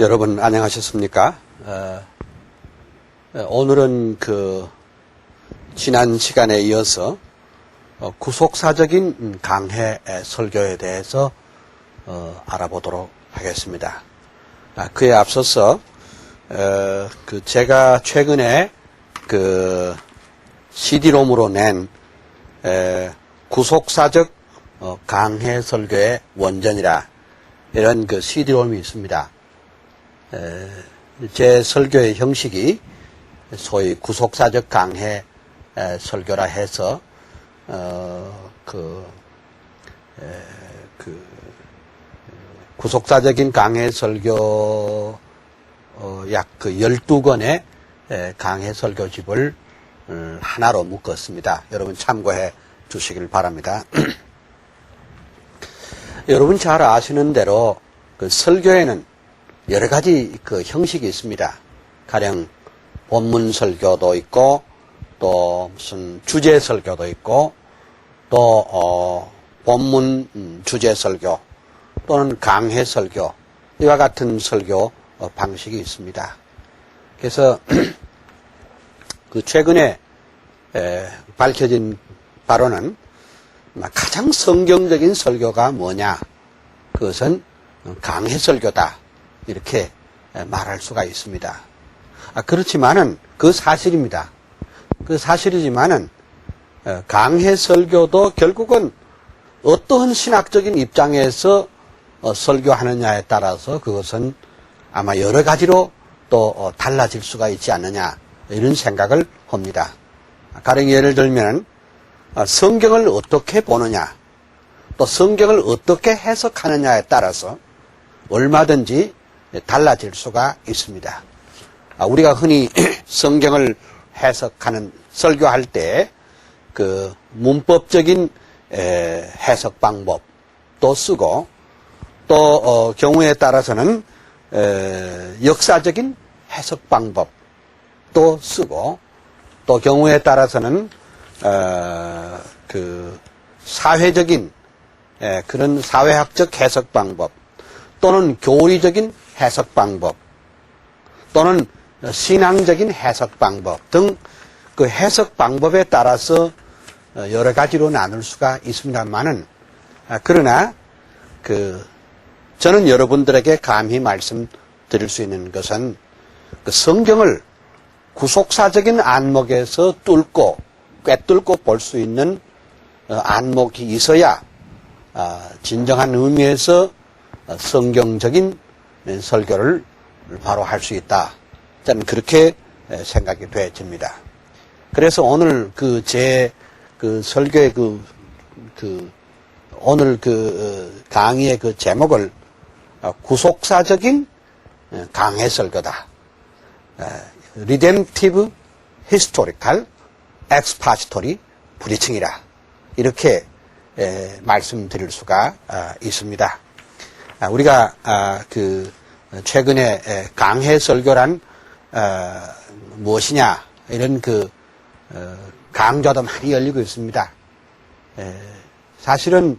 여러분 안녕하셨습니까? 어, 어, 오늘은 그 지난 시간에 이어서 어, 구속사적인 강해 설교에 대해서 어, 알아보도록 하겠습니다. 아, 그에 앞서서 어, 그 제가 최근에 그 CD롬으로 낸 에, 구속사적 어, 강해 설교의 원전이라 이런 그 CD롬이 있습니다. 에, 제 설교의 형식이 소위 구속사적 강해 에, 설교라 해서 어, 그, 에, 그 구속사적인 강해 설교 어, 약그 12권의 에, 강해 설교집을 음, 하나로 묶었습니다. 여러분 참고해 주시길 바랍니다. 여러분 잘 아시는 대로 그 설교에는 여러 가지 그 형식이 있습니다. 가령 본문 설교도 있고 또 무슨 주제 설교도 있고 또 어, 본문 음, 주제 설교 또는 강해 설교 이와 같은 설교 어, 방식이 있습니다. 그래서 그 최근에 에, 밝혀진 바로는 가장 성경적인 설교가 뭐냐? 그것은 강해 설교다. 이렇게 말할 수가 있습니다. 아, 그렇지만은 그 사실입니다. 그 사실이지만은 어, 강해 설교도 결국은 어떠한 신학적인 입장에서 어, 설교하느냐에 따라서 그것은 아마 여러 가지로 또 어, 달라질 수가 있지 않느냐 이런 생각을 합니다. 가령 예를 들면 아, 성경을 어떻게 보느냐, 또 성경을 어떻게 해석하느냐에 따라서 얼마든지 달라질 수가 있습니다. 아, 우리가 흔히 성경을 해석하는, 설교할 때 그 문법적인 해석 방법도 쓰고 또 어, 경우에 따라서는 역사적인 해석 방법도 쓰고 또 경우에 따라서는 어, 그 사회적인 예, 그런 사회학적 해석 방법 또는 교리적인 해석 방법 또는 신앙적인 해석 방법 등 그 해석 방법에 따라서 어, 여러 가지로 나눌 수가 있습니다만은 아, 그러나 그 저는 여러분들에게 감히 말씀드릴 수 있는 것은 그 성경을 구속사적인 안목에서 뚫고 꿰뚫고 볼 수 있는 어, 안목이 있어야 아, 진정한 의미에서 어, 성경적인 설교를 바로 할 수 있다. 저는 그렇게 생각이 되어집니다. 그래서 오늘 그 제그 설교의 그, 그 오늘 그 어, 강의의 그 제목을 구속사적인 강해 설교다. 리뎀티브 히스토리칼 엑스파시토리 부리칭이라 이렇게 에, 말씀드릴 수가 아, 있습니다. 아, 우리가 아, 그 최근에 에, 강해 설교란 아, 무엇이냐 이런 그 어, 강좌도 많이 열리고 있습니다. 에, 사실은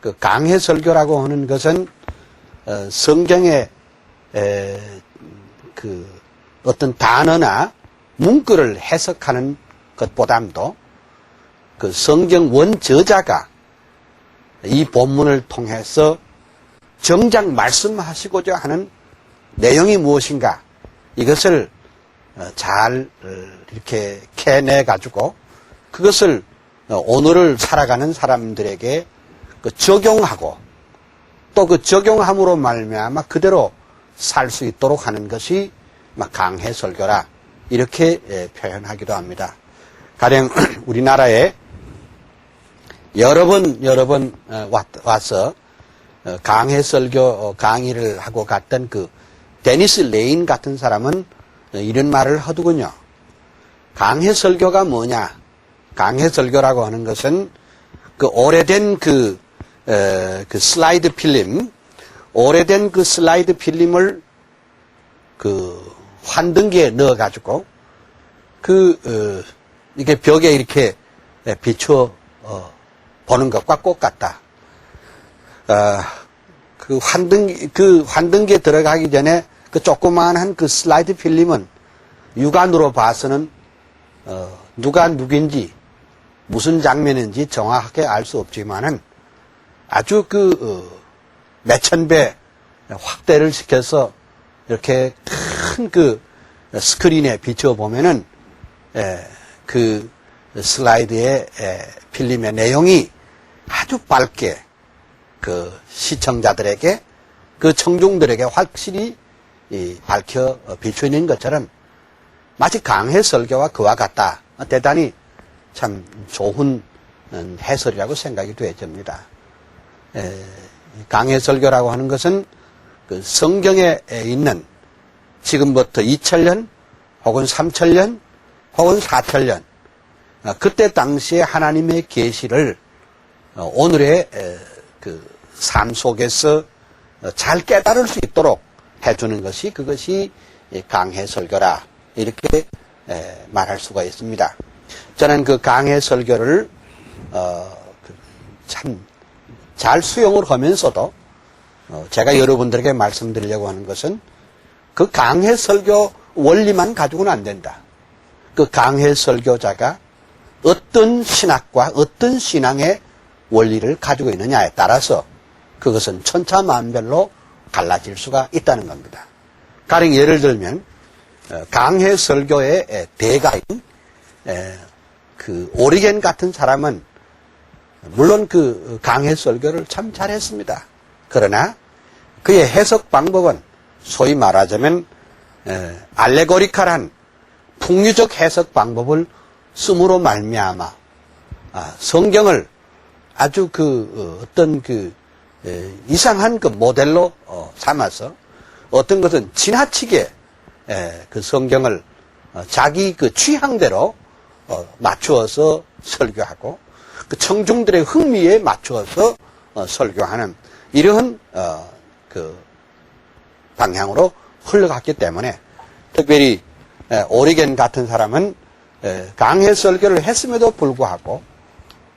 그 강해 설교라고 하는 것은 어, 성경의 에, 그 어떤 단어나 문구를 해석하는 것보담도 그 성경 원 저자가 이 본문을 통해서 정작 말씀하시고자 하는 내용이 무엇인가 이것을 어, 잘 어, 이렇게 캐내 가지고 그것을 어, 오늘을 살아가는 사람들에게 그 적용하고 또 그 적용함으로 말미암아 그대로 살 수 있도록 하는 것이 강해 설교라 이렇게 예, 표현하기도 합니다. 가령 우리나라에 여러 번 여러 번 어, 와서 어, 강해 설교 어, 강의를 하고 갔던 그 데니스 레인 같은 사람은 이런 말을 하더군요. 강해 설교가 뭐냐? 강해 설교라고 하는 것은 그 오래된 그, 그 슬라이드 필름, 오래된 그 슬라이드 필름을 그 환등기에 넣어가지고 그 어, 이게 벽에 이렇게 비추어 어, 보는 것과 똑같다. 어, 그 환등 그 환등기에 들어가기 전에 그 조그마한 그 슬라이드 필름은 육안으로 봐서는 어, 누가 누군지 무슨 장면인지 정확하게 알 수 없지만은 아주 그 어, 몇천 배 확대를 시켜서 이렇게 큰 그 스크린에 비춰 보면은 에, 그 슬라이드의 에, 필름의 내용이 아주 밝게 그 시청자들에게 그 청중들에게 확실히 이 밝혀 비추는 것처럼 마치 강해 설교와 그와 같다. 대단히 참 좋은 음, 해설이라고 생각이 되어집니다. 에, 강해 설교라고 하는 것은 그 성경에 있는 지금부터 2000년 혹은 3000년 혹은 4000년 어, 그때 당시에 하나님의 계시를 어, 오늘의 그 삶 속에서 어, 잘 깨달을 수 있도록 해주는 것이 그것이 이 강해 설교라 이렇게 에, 말할 수가 있습니다. 저는 그 강해 설교를 어, 참잘 수용을 하면서도 어, 제가 여러분들에게 말씀드리려고 하는 것은 그 강해 설교 원리만 가지고는 안 된다. 그 강해 설교자가 어떤 신학과 어떤 신앙의 원리를 가지고 있느냐에 따라서 그것은 천차만별로 갈라질 수가 있다는 겁니다. 가령 예를 들면 어, 강해 설교의 에, 대가인 에, 그 오리겐 같은 사람은 물론 그 강해 설교를 참 잘했습니다. 그러나 그의 해석 방법은 소위 말하자면 에, 알레고리칼한 풍류적 해석 방법을 씀으로 말미암아 아, 성경을 아주 그 어, 떤그 에, 이상한 그 모델로 어, 삼아서 어떤 것은 지나치게 에, 그 성경을 어, 자기 그 취향대로 어, 맞추어서 설교하고 그 청중들의 흥미에 맞추어서 어, 설교하는 이러한 어, 그 방향으로 흘러갔기 때문에 특별히 에, 오리겐 같은 사람은 에, 강해 설교를 했음에도 불구하고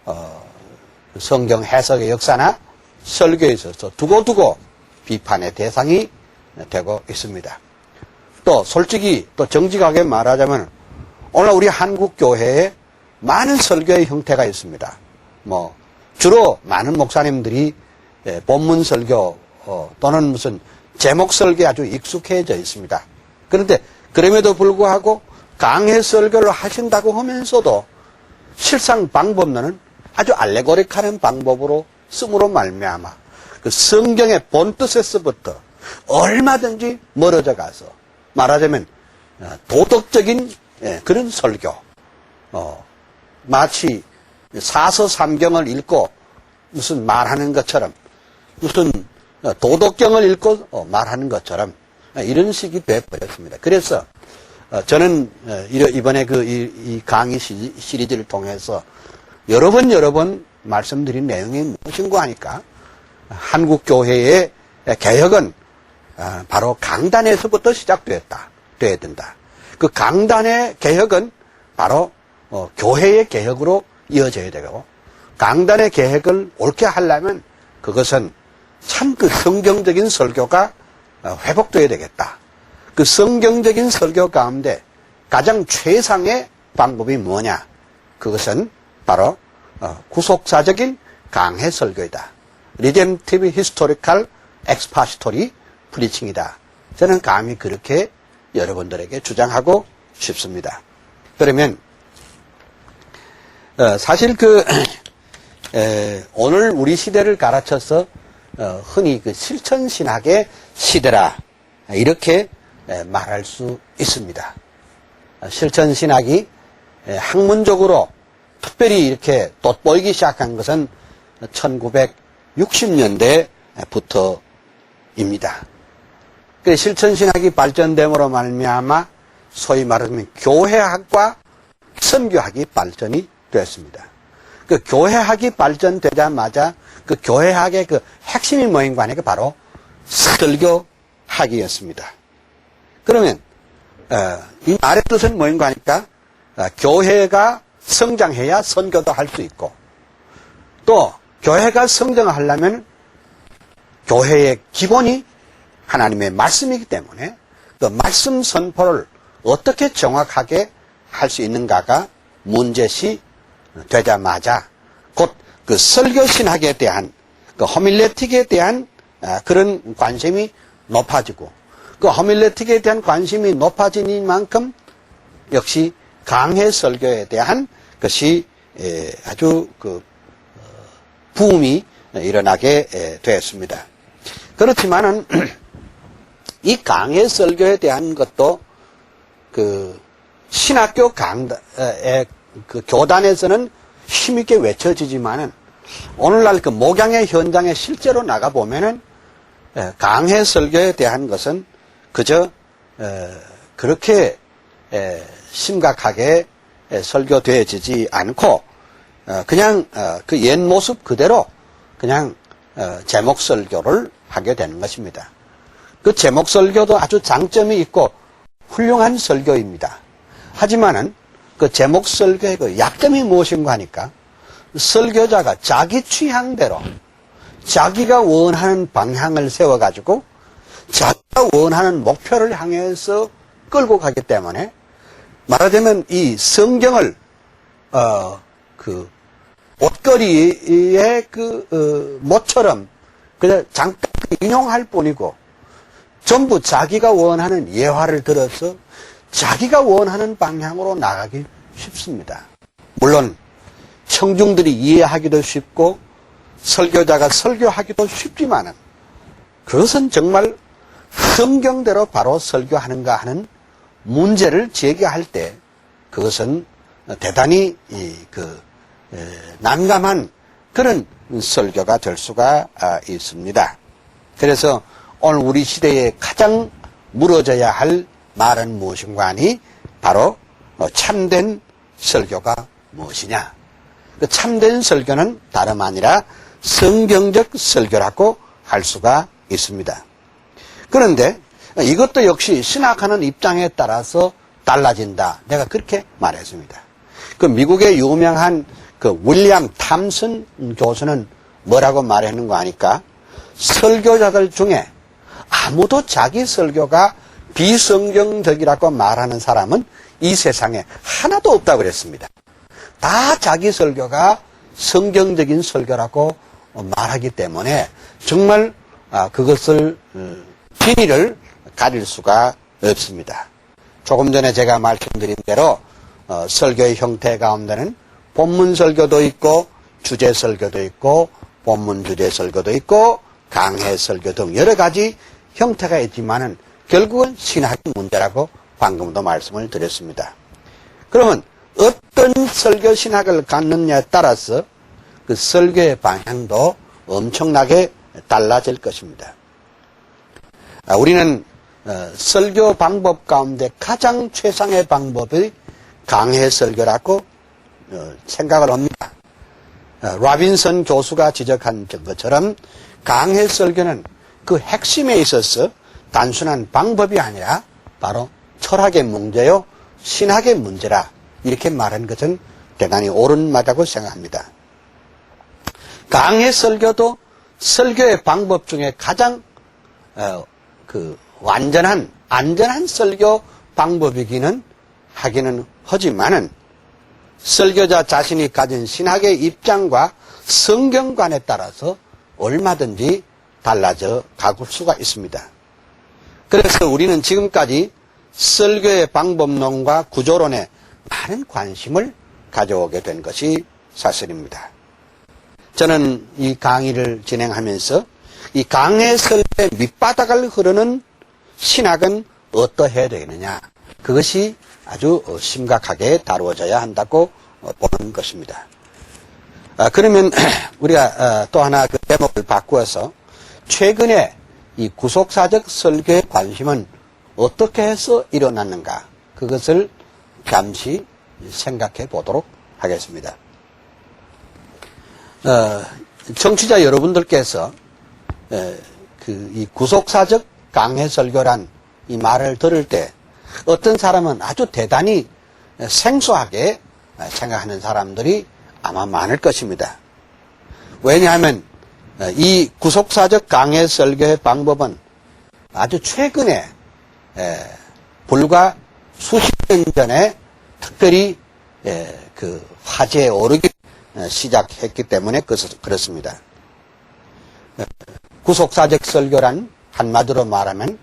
어, 성경 해석의 역사나 설교에 있어서 두고두고 비판의 대상이 되고 있습니다. 또 솔직히 또 정직하게 말하자면 오늘 우리 한국 교회에 많은 설교의 형태가 있습니다. 뭐 주로 많은 목사님들이 예, 본문 설교 어, 또는 무슨 제목 설교에 아주 익숙해져 있습니다. 그런데 그럼에도 불구하고 강해 설교를 하신다고 하면서도 실상 방법론은 아주 알레고릭하는 방법으로 씀으로 말미암아 그 성경의 본 뜻에서부터 얼마든지 멀어져 가서 말하자면 어, 도덕적인 예, 그런 설교 어, 마치 사서 삼경을 읽고 무슨 말하는 것처럼 무슨 도덕경을 읽고 어, 말하는 것처럼 이런 식이 되어버렸습니다. 그래서 어, 저는 어, 이번에 그 이 강의 시- 시리즈를 통해서 여러 번 여러 번 말씀드린 내용이 무엇인가 하니까 한국 교회의 개혁은 아, 바로 강단에서부터 시작되었다. 되어야 된다. 그 강단의 개혁은 바로 어, 교회의 개혁으로 이어져야 되고 강단의 개혁을 옳게 하려면 그것은 참 그 성경적인 설교가 어, 회복되어야 되겠다. 그 성경적인 설교 가운데 가장 최상의 방법이 뭐냐? 그것은 바로 어, 구속사적인 강해 설교이다. 리뎀티브 히스토리칼 엑스파시토리 프리칭이다. 저는 감히 그렇게 여러분들에게 주장하고 싶습니다. 그러면 어, 사실 그 에, 오늘 우리 시대를 가르쳐서 어, 흔히 그 실천 신학의 시대라 이렇게 에, 말할 수 있습니다. 어, 실천 신학이 에, 학문적으로 특별히 이렇게 돋보이기 시작한 것은 1960년대부터입니다. 그 실천 신학이 발전됨으로 말미암아 소위 말하면 교회학과 선교학이 발전이 됐습니다. 그 교회학이 발전되자마자 그 교회학의 그 핵심이 뭐인가 하니까 바로 설교학이었습니다. 그러면 어, 이 말의 뜻은 뭐인가 하니까 어, 교회가 성장해야 선교도 할 수 있고 또 교회가 성장하려면 교회의 기본이 하나님의 말씀이기 때문에 그 말씀 선포를 어떻게 정확하게 할 수 있는가가 문제시 되자마자 곧 그 설교 신학에 대한 그 호밀레틱에 대한 아, 그런 관심이 높아지고 그 호밀레틱에 대한 관심이 높아지니 만큼 역시 강해 설교에 대한 것이 에, 아주 그 어, 부음이 일어나게 에, 되었습니다. 그렇지만은 이 강해 설교에 대한 것도 그 신학교 강의 그 교단에서는 힘있게 외쳐지지만은 오늘날 그 목양의 현장에 실제로 나가 보면은 에, 강해 설교에 대한 것은 그저 에, 그렇게 에, 심각하게 에, 설교되어지지 않고 어, 그냥 어, 그옛 모습 그대로 그냥 어, 제목 설교를 하게 되는 것입니다. 그 제목 설교도 아주 장점이 있고 훌륭한 설교입니다. 하지만은 그 제목 설교의 그 약점이 무엇인가 하니까 설교자가 자기 취향대로 자기가 원하는 방향을 세워가지고 자기가 원하는 목표를 향해서 끌고 가기 때문에 말하자면 이 성경을 어 그 옷걸이의 그 어, 모처럼 그냥 잠깐 인용할 뿐이고 전부 자기가 원하는 예화를 들어서 자기가 원하는 방향으로 나가기 쉽습니다. 물론 청중들이 이해하기도 쉽고 설교자가 설교하기도 쉽지만은 그것은 정말 성경대로 바로 설교하는가 하는 문제를 제기할 때 그것은 대단히 이, 그 에, 난감한 그런 설교가 될 수가 아, 있습니다. 그래서 오늘 우리 시대에 가장 물어져야 할 말은 무엇인가 하니 바로 어, 참된 설교가 무엇이냐. 그 참된 설교는 다름 아니라 성경적 설교라고 할 수가 있습니다. 그런데 이것도 역시 신학하는 입장에 따라서 달라진다. 내가 그렇게 말했습니다. 그 미국의 유명한 그 윌리엄 탐슨 교수는 뭐라고 말했는 거 아니까 설교자들 중에 아무도 자기 설교가 비성경적이라고 말하는 사람은 이 세상에 하나도 없다고 그랬습니다. 다 자기 설교가 성경적인 설교라고 말하기 때문에 정말 아, 그것을 어, 비밀을 가릴 수가 없습니다. 조금 전에 제가 말씀드린 대로 어, 설교의 형태 가운데는 본문 설교도 있고 주제 설교도 있고 본문 주제 설교도 있고 강해 설교 등 여러 가지 형태가 있지만은 결국은 신학의 문제라고 방금도 말씀을 드렸습니다. 그러면 어떤 설교 신학을 갖느냐에 따라서 그 설교의 방향도 엄청나게 달라질 것입니다. 아, 우리는 어, 설교 방법 가운데 가장 최상의 방법이 강해 설교라고 어, 생각을 합니다. 어, 라빈선 교수가 지적한 것처럼 강해 설교는 그 핵심에 있어서 단순한 방법이 아니라 바로 철학의 문제요, 신학의 문제라 이렇게 말한 것은 대단히 옳은 말이라고 생각합니다. 강해 설교도 설교의 방법 중에 가장 어, 그 완전한 안전한 설교 방법이기는 하기는 하지만은 설교자 자신이 가진 신학의 입장과 성경관에 따라서 얼마든지 달라져 가볼 수가 있습니다. 그래서 우리는 지금까지 설교의 방법론과 구조론에 많은 관심을 가져오게 된 것이 사실입니다. 저는 이 강의를 진행하면서 이 강의 설교의 밑바닥을 흐르는 신학은 어떠해야 되느냐. 그것이 아주 심각하게 다루어져야 한다고 보는 것입니다. 아, 그러면 우리가 어, 또 하나 그 제목을 바꾸어서 최근에 이 구속사적 설교의 관심은 어떻게 해서 일어났는가 그것을 잠시 생각해 보도록 하겠습니다. 어, 청취자 여러분들께서 그 이 구속사적 강해 설교란 이 말을 들을 때 어떤 사람은 아주 대단히 생소하게 생각하는 사람들이 아마 많을 것입니다. 왜냐하면 이 구속사적 강해 설교의 방법은 아주 최근에 에, 불과 수십 년 전에 특별히 에, 그 화제에 오르기 어, 시작했기 때문에 그렇- 그렇습니다. 에, 구속사적 설교란 한마디로 말하면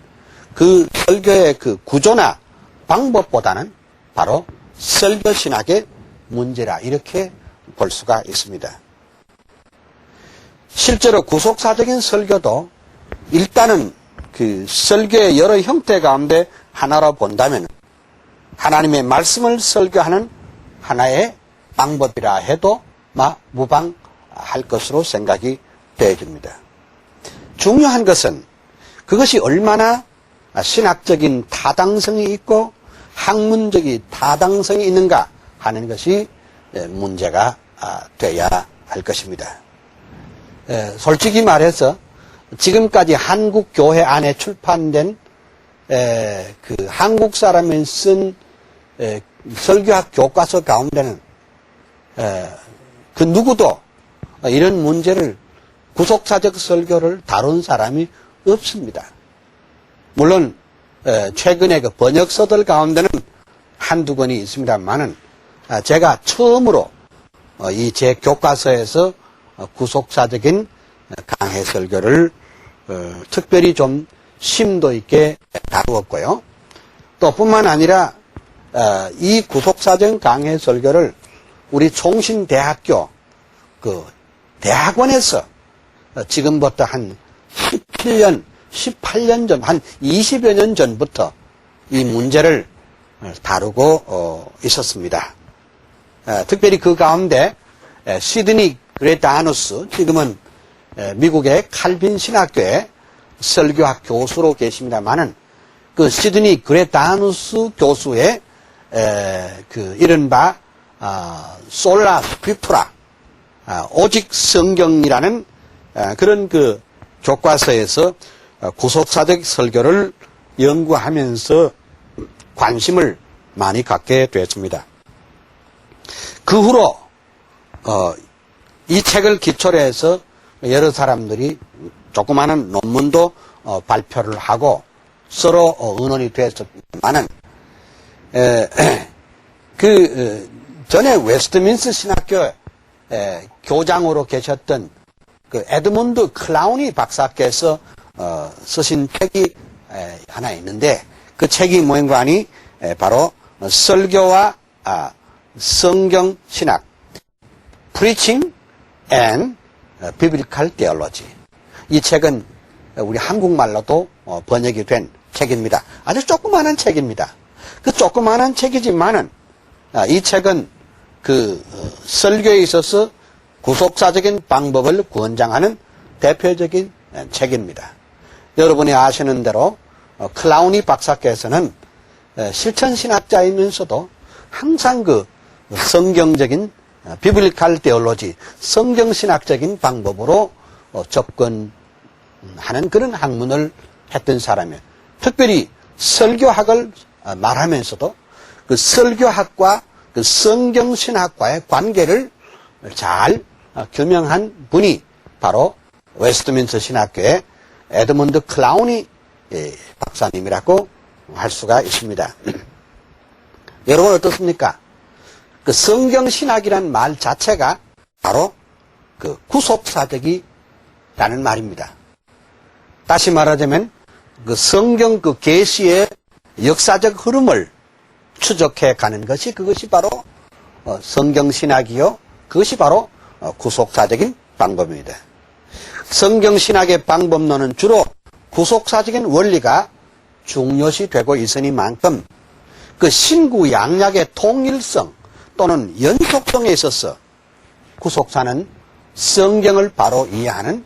그 설교의 그 구조나 방법보다는 바로 설교 신학의 문제라 이렇게 볼 수가 있습니다. 실제로 구속사적인 설교도 일단은 그 설교의 여러 형태 가운데 하나로 본다면 하나님의 말씀을 설교하는 하나의 방법이라 해도 마 무방할 것으로 생각이 되어집니다. 중요한 것은 그것이 얼마나 신학적인 타당성이 있고 학문적인 타당성이 있는가 하는 것이 문제가 아, 돼야 할 것입니다. 에, 솔직히 말해서 지금까지 한국 교회 안에 출판된 에, 그 한국 사람이 쓴 에, 설교학 교과서 가운데는 에, 그 누구도 이런 문제를 구속사적 설교를 다룬 사람이 없습니다. 물론 에, 최근에 그 번역서들 가운데는 한두 권이 있습니다만은 아, 제가 처음으로 어, 이제 교과서에서 어, 구속사적인 강해 설교를 어, 특별히 좀 심도 있게 다루었고요. 또 뿐만 아니라 어, 이 구속사적 강해 설교를 우리 총신대학교 그 대학원에서 어, 지금부터 한 17년, 18년 전, 한 20여 년 전부터 이 문제를 어, 다루고 어, 있었습니다. 에, 특별히 그 가운데 에, 시드니 그레타누스 지금은 에, 미국의 칼빈 신학교의 설교학 교수로 계십니다만은 그 시드니 그레타누스 교수의 에, 그 이른바 아, 솔라 스크립투라 아, 오직 성경이라는 아, 그런 그 교과서에서 어, 구속사적 설교를 연구하면서 관심을 많이 갖게 됐습니다. 그 후로 어, 이 책을 기초로 해서 여러 사람들이 조그마한 논문도 어, 발표를 하고 서로 어, 의논이 됐었지만은 에, 그 어, 전에 웨스트민스 신학교 에, 교장으로 계셨던 그 에드문드 클라우니 박사께서 어, 쓰신 책이 에, 하나 있는데 그 책이 에, 바로 설교와 아, 성경 신학 Preaching and Biblical Theology 이 책은 우리 한국말로도 어, 번역이 된 책입니다. 아주 조그마한 책입니다. 그 조그마한 책이지만은 아, 이 책은 그 어, 설교에 있어서 구속사적인 방법을 권장하는 대표적인 에, 책입니다. 여러분이 아시는 대로 어, 클라우니 박사께서는 에, 실천신학자이면서도 항상 그 성경적인 어, 비블리칼 테올로지 성경신학적인 방법으로 어, 접근하는 그런 학문을 했던 사람이에요. 특별히 설교학을 어, 말하면서도 그 설교학과 그 성경신학과의 관계를 잘 어, 규명한 분이 바로 웨스트민스 신학교의 에드먼드 클라우니 예, 박사님이라고 할 수가 있습니다. 여러분 어떻습니까? 그 성경 신학이란 말 자체가 바로 그 구속사적이라는 말입니다. 다시 말하자면 그 성경 그 계시의 역사적 흐름을 추적해 가는 것이 그것이 바로 어, 성경 신학이요. 그것이 바로 어, 구속사적인 방법입니다. 성경신학의 방법론은 주로 구속사적인 원리가 중요시 되고 있으니만큼 그 신구 양약의 통일성 또는 연속성에 있어서 구속사는 성경을 바로 이해하는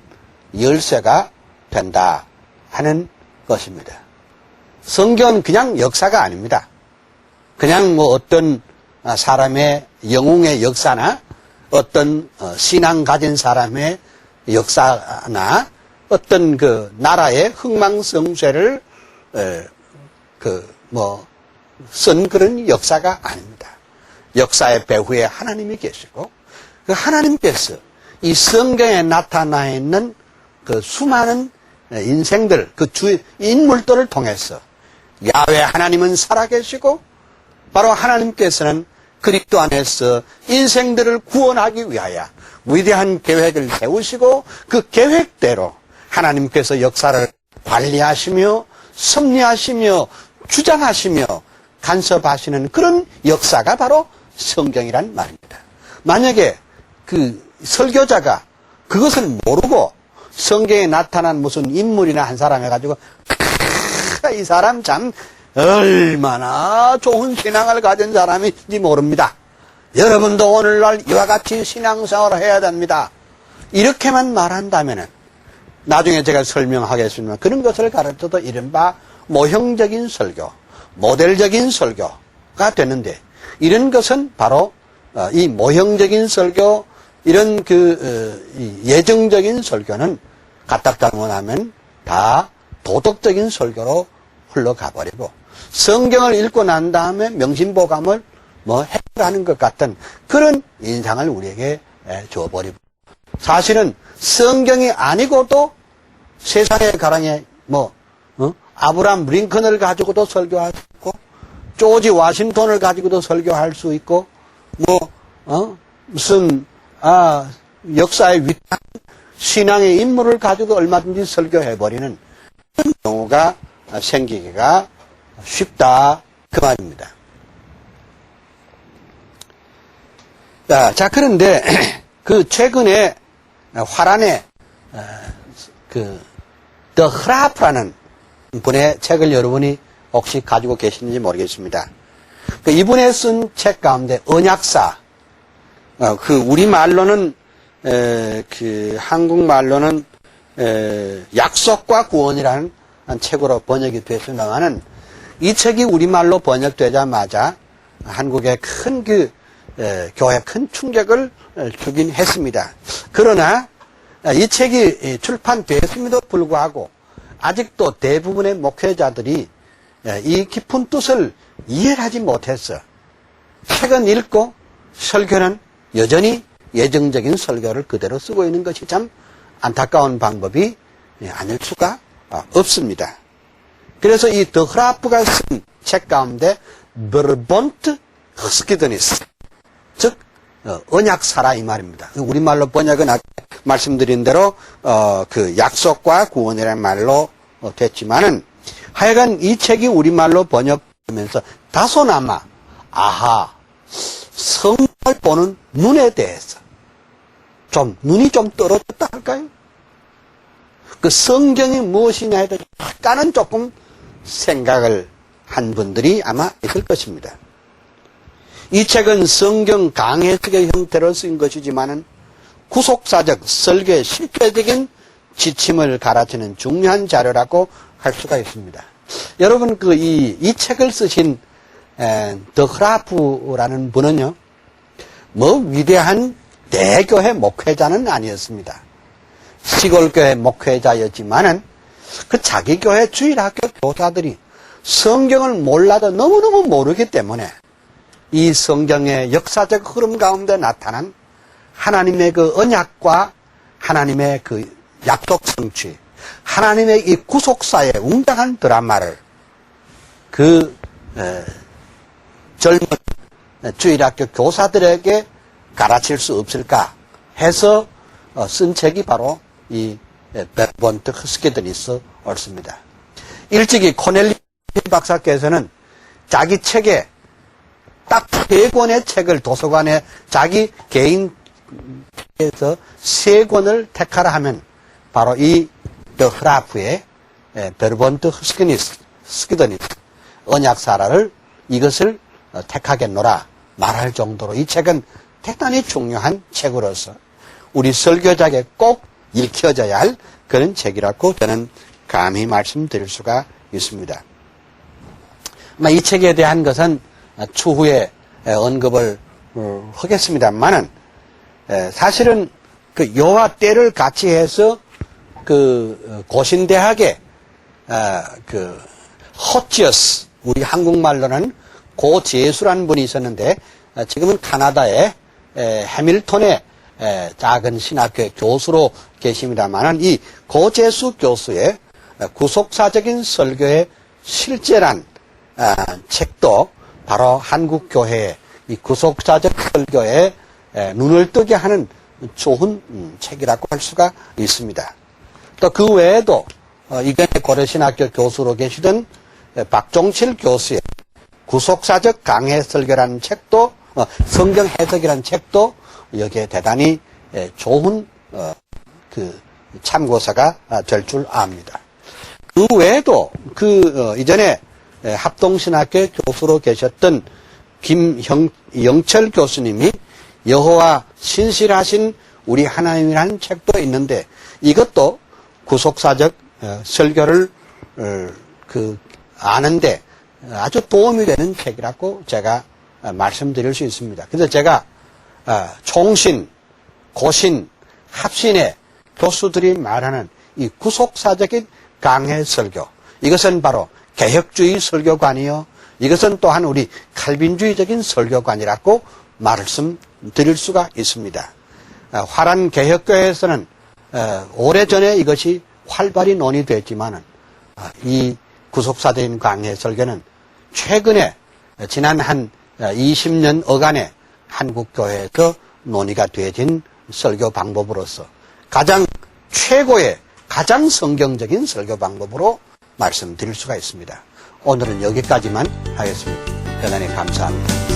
열쇠가 된다 하는 것입니다. 성경은 그냥 역사가 아닙니다. 그냥 뭐 어떤 사람의 영웅의 역사나 어떤 어, 신앙 가진 사람의 역사나 어떤 그 나라의 흥망성쇠를 그뭐 쓴 그런 역사가 아닙니다. 역사의 배후에 하나님이 계시고 그 하나님께서 이 성경에 나타나 있는 그 수많은 인생들, 그 주 인물들을 통해서 야외 하나님은 살아계시고 바로 하나님께서는 그리스도 안에서 인생들을 구원하기 위하여 위대한 계획을 세우시고 그 계획대로 하나님께서 역사를 관리하시며 섭리하시며 주장하시며 간섭하시는 그런 역사가 바로 성경이란 말입니다. 만약에 그 설교자가 그것을 모르고 성경에 나타난 무슨 인물이나 한 사람 해가지고 이 사람 참 얼마나 좋은 신앙을 가진 사람인지 모릅니다. 여러분도 오늘날 이와 같이 신앙생활을 해야 됩니다. 이렇게만 말한다면은 나중에 제가 설명하겠습니다. 그런 것을 가르쳐도 이른바 모형적인 설교, 모델적인 설교가 되는데 이런 것은 바로 어, 이 모형적인 설교, 이런 그 어, 이 예정적인 설교는 갖다 잘못하면 다 도덕적인 설교로 흘러가 버리고 성경을 읽고 난 다음에 명심보감을 뭐 해결하는 것 같은 그런 인상을 우리에게 에, 줘버리고 사실은 성경이 아니고도 세상의 가랑에 뭐 어? 아브람 링컨을 가지고도 설교할 수 있고 조지 와싱턴을 가지고도 설교할 수 있고 뭐 어? 무슨 아 역사의 위대한 신앙의 인물을 가지고 얼마든지 설교해버리는 그런 경우가 생기기가 쉽다 그 말입니다. 자, 자 그런데 그 최근에 화란의 어, 그더 흐라프라는 분의 책을 여러분이 혹시 가지고 계시는지 모르겠습니다. 그 이분의 쓴 책 가운데 언약사 어, 그 우리 말로는 에, 그 한국 말로는 에, 약속과 구원이라는 책으로 번역이 됐습니다만은 이 책이 우리말로 번역되자마자 한국에 큰그 교회 큰 충격을 주긴 했습니다. 그러나 이 책이 출판됐음에도 불구하고 아직도 대부분의 목회자들이 이 깊은 뜻을 이해하지 못했어. 책은 읽고 설교는 여전히 예정적인 설교를 그대로 쓰고 있는 것이 참 안타까운 방법이 아닐 수가 없습니다. 그래서 이 더흐라프가 쓴 책 가운데 버번트 스키드니스 즉 어, 언약사라 이 말입니다. 우리말로 번역은 아까 말씀드린 대로 어, 그 약속과 구원이라는 말로 어, 됐지만은 하여간 이 책이 우리말로 번역되면서 다소나마 아하 성경을 보는 눈에 대해서 좀 눈이 좀 떨어졌다 할까요? 그 성경이 무엇이냐에 대해서 약간은 조금 생각을 한 분들이 아마 있을 것입니다. 이 책은 성경 강해석의 형태로 쓰인 것이지만은 구속사적 설교의 실패적인 지침을 가르치는 중요한 자료라고 할 수가 있습니다. 여러분 그 이 이 책을 쓰신 에, 더 크라프라는 분은요, 뭐 위대한 대교회 목회자는 아니었습니다. 시골교회 목회자였지만은 그 자기 교회 주일학교 교사들이 성경을 몰라도 너무너무 모르기 때문에 이 성경의 역사적 흐름 가운데 나타난 하나님의 그 언약과 하나님의 그 약속 성취, 하나님의 이 구속사의 웅장한 드라마를 그 에, 젊은 주일학교 교사들에게 가르칠 수 없을까 해서 어, 쓴 책이 바로 이 베르본트 흐스케드니스 옳습니다. 일찍이 코넬리 박사께서는 자기 책에 딱 세 권의 책을 도서관에 자기 개인 에서 세 권을 택하라 하면 바로 이 더 흐라프의 베르본트 흐스케니스 스키더니스 언약사라를 이것을 어, 택하겠노라 말할 정도로 이 책은 대단히 중요한 책으로서 우리 설교자에게 꼭 읽혀져야 할 그런 책이라고 저는 감히 말씀드릴 수가 있습니다. 이 책에 대한 것은 추후에 언급을 어, 하겠습니다만은 사실은 그 요와 때를 같이 해서 그 어, 고신대학에 그 허치어스 우리 한국말로는 고재수라는 분이 있었는데 지금은 카나다의 해밀턴의 작은 신학교의 교수로 계십니다만은 이 고재수 교수의 구속사적인 설교의 실제란 아, 책도 바로 한국 교회의 이 구속사적 설교에 에, 눈을 뜨게 하는 좋은 음, 책이라고 할 수가 있습니다. 또 그 외에도 어, 이근의 고려신학교 교수로 계시던 에, 박종칠 교수의 구속사적 강해 설교라는 책도 어, 성경 해석이라는 책도 여기에 대단히 에, 좋은 어, 그 참고서가 아, 될줄 압니다. 그 외에도 그 어, 이전에 에, 합동신학교 교수로 계셨던 김영철 교수님이 여호와 신실하신 우리 하나님이라는 책도 있는데 이것도 구속사적 어, 설교를 어, 그 아는데 아주 도움이 되는 책이라고 제가 어, 말씀드릴 수 있습니다. 그래서 제가 어, 총신, 고신, 합신의 교수들이 말하는 이 구속사적인 강해 설교 이것은 바로 개혁주의 설교관이요. 이것은 또한 우리 칼빈주의적인 설교관이라고 말씀드릴 수가 있습니다. 어, 화란 개혁교회에서는 어, 오래전에 이것이 활발히 논의됐지만은 어, 이 구속사적인 강해 설교는 최근에 어, 지난 한 20년 어간에 한국교회에서 논의가 되어진 설교 방법으로서 가장 최고의 가장 성경적인 설교 방법으로 말씀드릴 수가 있습니다. 오늘은 여기까지만 하겠습니다. 대단히 감사합니다.